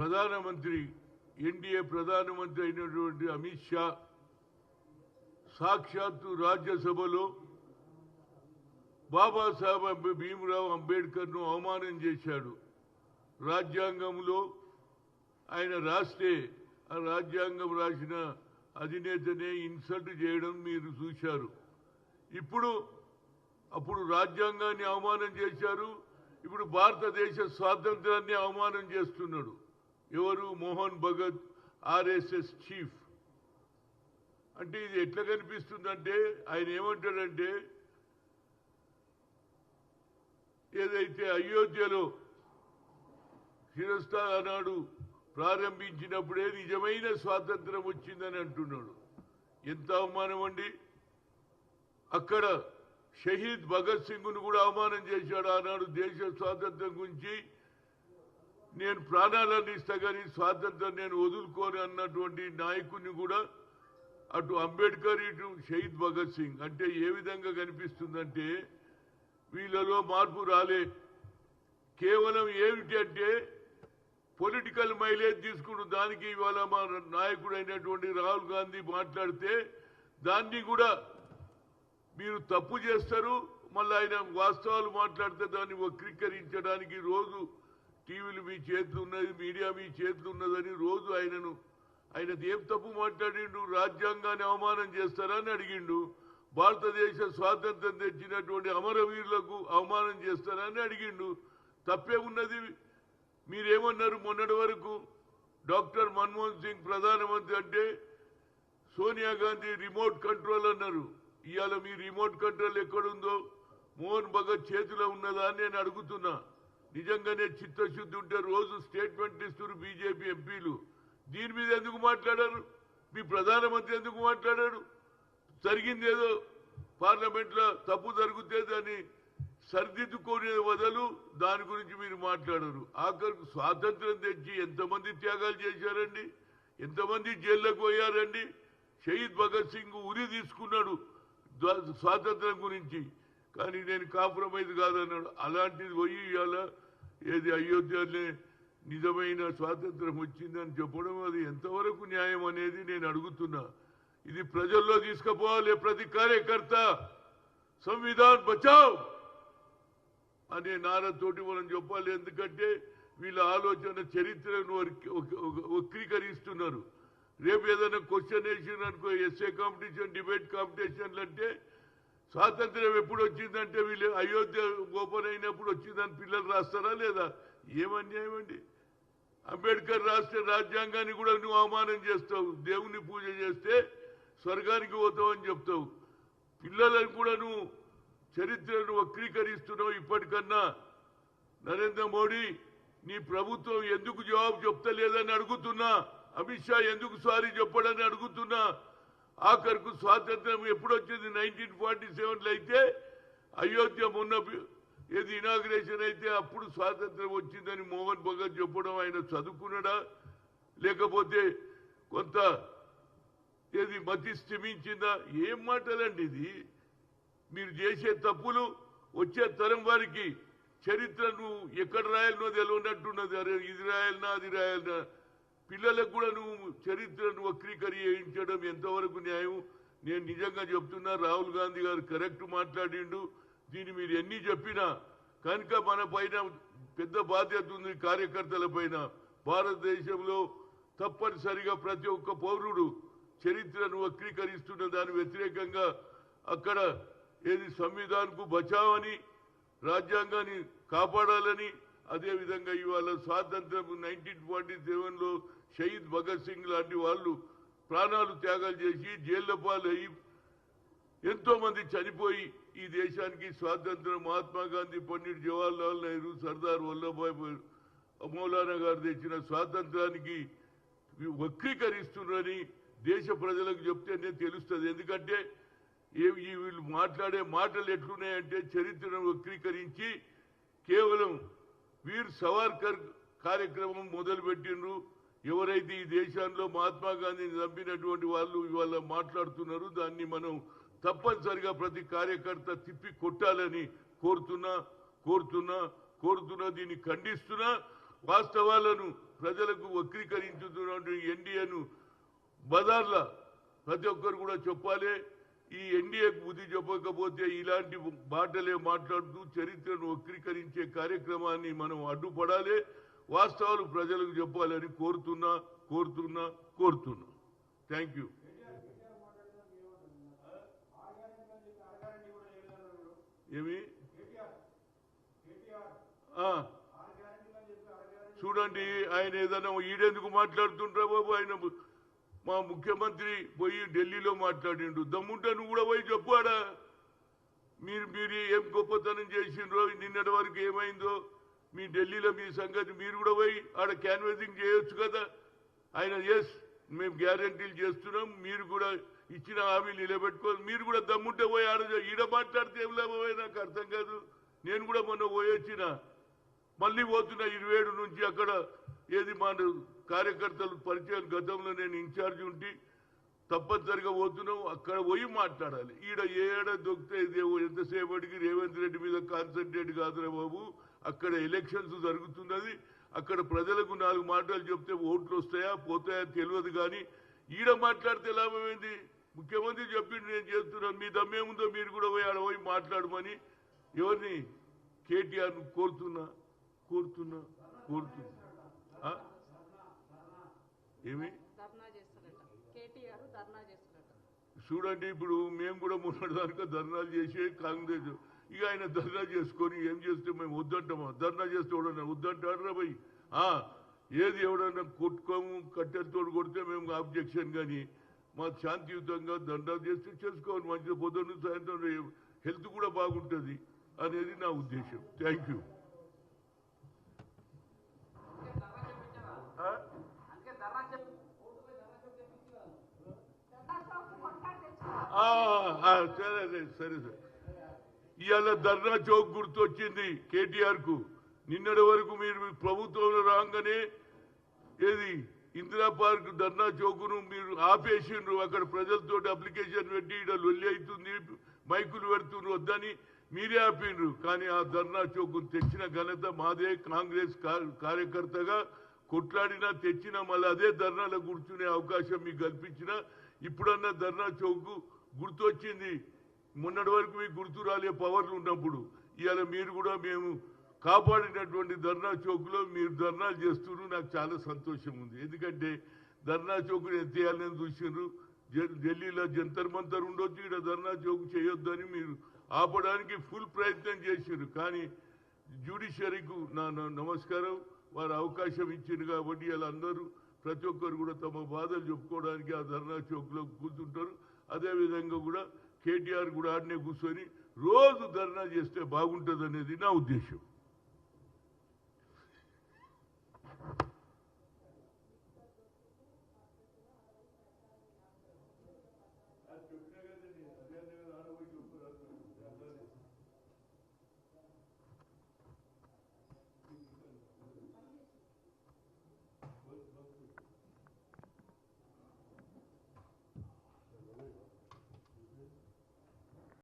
ప్రధానమంత్రి ఎన్డీఏ ప్రధానమంత్రి అయినటువంటి అమిత్ షా సాక్షాత్తు రాజ్యసభలో బాబాసాహెబ్ అంబే- భీమరావు అంబేద్కర్ను అవమానం చేశాడు. రాజ్యాంగంలో ఆయన రాస్తే ఆ రాజ్యాంగం రాసిన అధినేతనే ఇన్సల్ట్ చేయడం మీరు చూశారు. ఇప్పుడు అప్పుడు రాజ్యాంగాన్ని అవమానం చేశారు. ఇప్పుడు భారతదేశ స్వాతంత్రాన్ని అవమానం చేస్తున్నాడు. ఎవరు? Mohan Bhagwat RSS chief. అంటే ఇది ఎట్లా కనిపిస్తుందంటే ఆయన ఏమంటాడంటే ఏదైతే అయోధ్యలో శిరస్థాన్ ఆనాడు ప్రారంభించినప్పుడే నిజమైన స్వాతంత్రం వచ్చిందని అంటున్నాడు. ఎంత అవమానం అండి. అక్కడ షహీద్ భగత్ సింగ్ను కూడా అవమానం చేశాడు. ఆనాడు దేశ స్వాతంత్రం గురించి నేను ప్రాణాలను ఇస్తా కానీ స్వాతంత్రం నేను వదులుకోను అన్నటువంటి నాయకుడిని కూడా అటు అంబేద్కర్ ఇటు షహీద్ భగత్ సింగ్. అంటే ఏ విధంగా కనిపిస్తుందంటే వీళ్ళలో మార్పు రాలే. కేవలం ఏమిటి అంటే పొలిటికల్ మైలేజ్ తీసుకున్న దానికి ఇవాళ మా నాయకుడైనటువంటి రాహుల్ గాంధీ మాట్లాడితే దాన్ని కూడా మీరు తప్పు చేస్తారు. మళ్ళీ ఆయన వాస్తవాలు మాట్లాడితే దాన్ని వక్రీకరించడానికి రోజు టీవీలు మీ చేతులు ఉన్నది మీడియా మీ చేతులు ఉన్నదని రోజు ఆయనను ఆయన ఏం తప్పు మాట్లాడిండు రాజ్యాంగాన్ని అవమానం చేస్తారని అడిగిండు. భారతదేశ స్వాతంత్రం తెచ్చినటువంటి అమరవీరులకు అవమానం చేస్తారని అడిగిండు. తప్పే ఉన్నది మీరేమన్నారు మొన్నటి వరకు? డాక్టర్ మన్మోహన్ సింగ్ ప్రధానమంత్రి అంటే సోనియా గాంధీ రిమోట్ కంట్రోల్ అన్నారు. ఇవాళ మీ రిమోట్ కంట్రోల్ ఎక్కడుందో? మోహన్ భగత్ చేతిలో ఉన్నదా అని నేను అడుగుతున్నా. నిజంగానే చిత్తశుద్ధి ఉంటే రోజు స్టేట్మెంట్ ఇస్తున్నారు బీజేపీ ఎంపీలు. దీని మీద ఎందుకు మాట్లాడారు? మీ ప్రధానమంత్రి ఎందుకు మాట్లాడాడు జరిగింది ఏదో పార్లమెంట్లో తప్పు జరిగితే దాన్ని సరిదిద్దుకునే బదులు దాని గురించి మీరు మాట్లాడరు. ఆఖరికి స్వాతంత్రం తెచ్చి ఎంతమంది త్యాగాలు చేశారండి? ఎంతమంది జైల్లోకి పోయారండి? షహీద్ భగత్ సింగ్ ఉరి తీసుకున్నాడు స్వాతంత్రం గురించి. కానీ నేను కాంప్రమైజ్ కాదన్నాడు అలాంటిది పోయి ఇవాళ ఏది అయోధ్యనే నిజమైన స్వాతంత్రం వచ్చిందని చెప్పడం అది ఎంతవరకు న్యాయం అనేది నేను అడుగుతున్నా. ఇది ప్రజల్లో తీసుకుపోవాలి ప్రతి కార్యకర్త సంవిధాన్ బచావ్ అనే నారతోటి మనం చెప్పాలి. ఎందుకంటే వీళ్ళ ఆలోచన చరిత్రను వక్రీకరిస్తున్నారు. రేపు ఏదైనా క్వశ్చన్ వేసిన అనుకో ఎస్ఏ కాంపిటీషన్ డిబేట్ కాంపిటీషన్లు అంటే స్వాతంత్రం ఎప్పుడు వచ్చిందంటే వీళ్ళు అయోధ్య ఓపెన్ అయినప్పుడు వచ్చిందని పిల్లలు రాస్తారా లేదా? ఏమన్యాయం అండి? అంబేద్కర్ రాష్ట్ర రాజ్యాంగాన్ని కూడా నువ్వు అవమానం చేస్తావు. దేవుని పూజ చేస్తే స్వర్గానికి పోతావు అని చెప్తావు. పిల్లలను కూడా నువ్వు చరిత్రను వక్రీకరిస్తున్నావు ఇప్పటికన్నా. నరేంద్ర మోడీ నీ ప్రభుత్వం ఎందుకు జవాబు చెప్తలేదని అడుగుతున్నా? అమిత్ షా ఎందుకు సారీ చెప్పడని అడుగుతున్నా? ఆఖరుకు స్వాతంత్రం ఎప్పుడు వచ్చింది నైన్టీన్ ఫార్టీ సెవెన్లో అయితే అయోధ్య మొన్న ఏది ఇనాగ్రేషన్ అయితే అప్పుడు స్వాతంత్రం వచ్చిందని మోహన్ భగత్ చెప్పడం ఆయన చదువుకున్నాడా? లేకపోతే కొంత ఏది మతి స్థిమించిందా ఏం మాటలండి ఇది? మీరు చేసే తప్పులు వచ్చే తరం వారికి చరిత్ర నువ్వు ఎక్కడ రాయాలనో తెలియనట్టున్నది అరే ఇది రాయాలనా అది రాయాలనా? పిల్లలకు కూడా నువ్వు చరిత్రను వక్రీకరించడం ఎంతవరకు న్యాయం? నేను నిజంగా చెప్తున్నా రాహుల్ గాంధీ గారు కరెక్ట్ మాట్లాడిండు. దీన్ని మీరు ఎన్ని చెప్పినా కనుక మన పైన పెద్ద బాధ్యత ఉంది కార్యకర్తల పైన. భారతదేశంలో తప్పనిసరిగా ప్రతి ఒక్క పౌరుడు చరిత్రను వక్రీకరిస్తున్న దాని వ్యతిరేకంగా అక్కడ ఏది సంవిధాన్కు బచావని రాజ్యాంగాన్ని కాపాడాలని అదేవిధంగా ఇవాళ స్వాతంత్రం నైన్టీన్ ఫార్టీ సెవెన్లో షహీద్ భగత్ సింగ్ లాంటి వాళ్ళు ప్రాణాలు త్యాగాలు చేసి జైళ్ళ పాలయ్యి ఎంతో మంది చనిపోయి ఈ దేశానికి స్వాతంత్రం మహాత్మా గాంధీ పండిట్ జవహర్లాల్ నెహ్రూ సర్దార్ వల్లభాయ్ మౌలానా గారు తెచ్చిన స్వాతంత్రానికి వక్రీకరిస్తున్నారని దేశ ప్రజలకు చెప్తేనే తెలుస్తుంది. ఎందుకంటే ఏ- వీళ్ళు మాట్లాడే మాటలు ఎట్లున్నాయంటే చరిత్రను వక్రీకరించి కేవలం వీర్ సవార్కర్ కార్యక్రమం మొదలుపెట్టినరు ఎవరైతే ఈ దేశంలో మహాత్మా గాంధీని చంపినటువంటి వాళ్ళు ఇవాళ మాట్లాడుతున్నారు దాన్ని మనం తప్పనిసరిగా ప్రతి కార్యకర్త తిప్పి కొట్టాలని కోరుతున్నా కోరుతున్నా కోరుతున్నా దీన్ని ఖండిస్తున్నా. వాస్తవాలను ప్రజలకు వక్రీకరించుతున్నటువంటి ఎన్డీఏను బజార్ల ప్రతి ఒక్కరు కూడా చెప్పాలి. ఈ ఎన్డీఏకు బుద్ధి చెప్పకపోతే ఇలాంటి మాటలే మాట్లాడుతూ చరిత్రను వక్రీకరించే కార్యక్రమాన్ని మనం అడ్డుపడాలి. వాస్తవాలు ప్రజలకు చెప్పాలని కోరుతున్నా కోరుతున్నా కోరుతున్నా. థ్యాంక్ యూ ఏమి? చూడండి ఆయన ఏదైనా ఈడెందుకు మాట్లాడుతుంటా బాబు? ఆయన మా ముఖ్యమంత్రి పోయి ఢిల్లీలో మాట్లాడిండు. దమ్ముంటే నువ్వు కూడా పోయి చెప్పాడా మీరు మీరు ఏం గొప్పతనం చేసిండ్రో నిన్నటి వరకు ఏమైందో? మీ ఢిల్లీలో మీ సంగతి మీరు కూడా పోయి ఆడ క్యాన్వాసింగ్ చేయొచ్చు కదా. ఆయన ఎస్ మేము గ్యారంటీలు చేస్తున్నాం. మీరు కూడా ఇచ్చిన హామీలు నిలబెట్టుకో మీరు కూడా దమ్ముంటే పోయి ఆడ ఈడ మాట్లాడితే ఏం లాభమే నాకు అర్థం కాదు. నేను కూడా మొన్న పోయొచ్చిన. మళ్ళీ పోతున్న ఇరవై ఏడు నుంచి అక్కడ ఏది మన కార్యకర్తలు పరిచయం గతంలో నేను ఇన్ఛార్జ్ ఉంటే తప్పనిసరిగా పోతున్నాం. అక్కడ పోయి మాట్లాడాలి. ఈడ ఏడ దొక్కితే ఇది ఎంతసేపటికి రేవంత్ రెడ్డి మీద కాన్సన్ట్రేట్ కాదురా బాబు. అక్కడ ఎలక్షన్స్ జరుగుతున్నది. అక్కడ ప్రజలకు నాలుగు మాటలు చెప్తే ఓట్లు వస్తాయా పోతాయా తెలియదు కానీ ఈడ మాట్లాడితే లాభం ఏంది? ముఖ్యమంత్రి చెప్పిండు నేను చేస్తున్నాను. మీ దమ్మేముందో మీరు కూడా పోయి ఆడ పోయి మాట్లాడమని ఎవరిని కేటీఆర్ కోరుతున్నా కోరుతున్నా కోరుతున్నా? ఏమి? చూడండి ఇప్పుడు మేము కూడా మొన్నటిదాకా ధర్నాలు చేసే కాంగ్రెస్ ఇక ఆయన ధర్నా చేసుకొని ఏం చేస్తే మేము వద్దంటామా? ధర్నా చేస్తే ఎవడన్నా వద్దంటారా పోయి? ఆ, ఏది ఎవడన్నా కొట్టుకోము కట్టెలతో కొడితే మేము ఆబ్జెక్షన్ కానీ మా శాంతియుతంగా ధర్నా చేస్తే చేసుకోవాలి. మంచిగా పొద్దున్న సాయంత్రం హెల్త్ కూడా బాగుంటుంది అనేది నా ఉద్దేశం. Thank you. సరే సరే సరే సరే. ఇవాళ ధర్నా చౌక్ గుర్తొచ్చింది కేటీఆర్కు నిన్నటి వరకు మీరు ప్రభుత్వంలో రాగానే ఏది ఇందిరా పార్క్ ధర్నా చౌక్ను మీరు ఆపేసిండ్రు. అక్కడ ప్రజలతో అప్లికేషన్ పెట్టి ఇక్కడ లొల్లి అవుతుంది మైకులు పెడుతుండ్రు వద్దని మీరే ఆపిండ్రు. కానీ ఆ ధర్నా చౌక్ను తెచ్చిన ఘనత మాదే. కాంగ్రెస్ కార్యకర్తగా కొట్లాడినా తెచ్చినా మళ్ళీ అదే ధర్నాలో కూర్చునే అవకాశం మీకు కల్పించిన ఇప్పుడన్నా ధర్నా చౌక్ గుర్తొచ్చింది. మొన్నటి వరకు మీకు గుర్తు రాలే పవర్లు ఉన్నప్పుడు. ఇవాళ మీరు కూడా మేము కాపాడినటువంటి ధర్నా చౌక్లో మీరు ధర్నాలు చేస్తున్నారు. నాకు చాలా సంతోషం ఉంది. ఎందుకంటే ధర్నా చౌక్ని ఎంత చూసిండ్రు చూసినారు ఢిల్లీలో జంతర్ మంతర్ ఉండొచ్చు ఇక్కడ ధర్నా చౌక్ చేయొద్దని మీరు ఆపడానికి ఫుల్ ప్రయత్నం చేసిండ్రు కానీ జ్యుడిషియరీకు నా నా నమస్కారం వారు అవకాశం ఇచ్చింది కాబట్టి ఇలా అందరూ ప్రతి ఒక్కరు కూడా తమ బాధలు చెప్పుకోవడానికి ఆ ధర్నా చౌక్లో కూర్చుంటారు. అదేవిధంగా కూడా కేటీఆర్ కూడా ఆడనే కూర్చొని రోజు ధర్నా చేస్తే బాగుంటుంది అనేది నా ఉద్దేశం.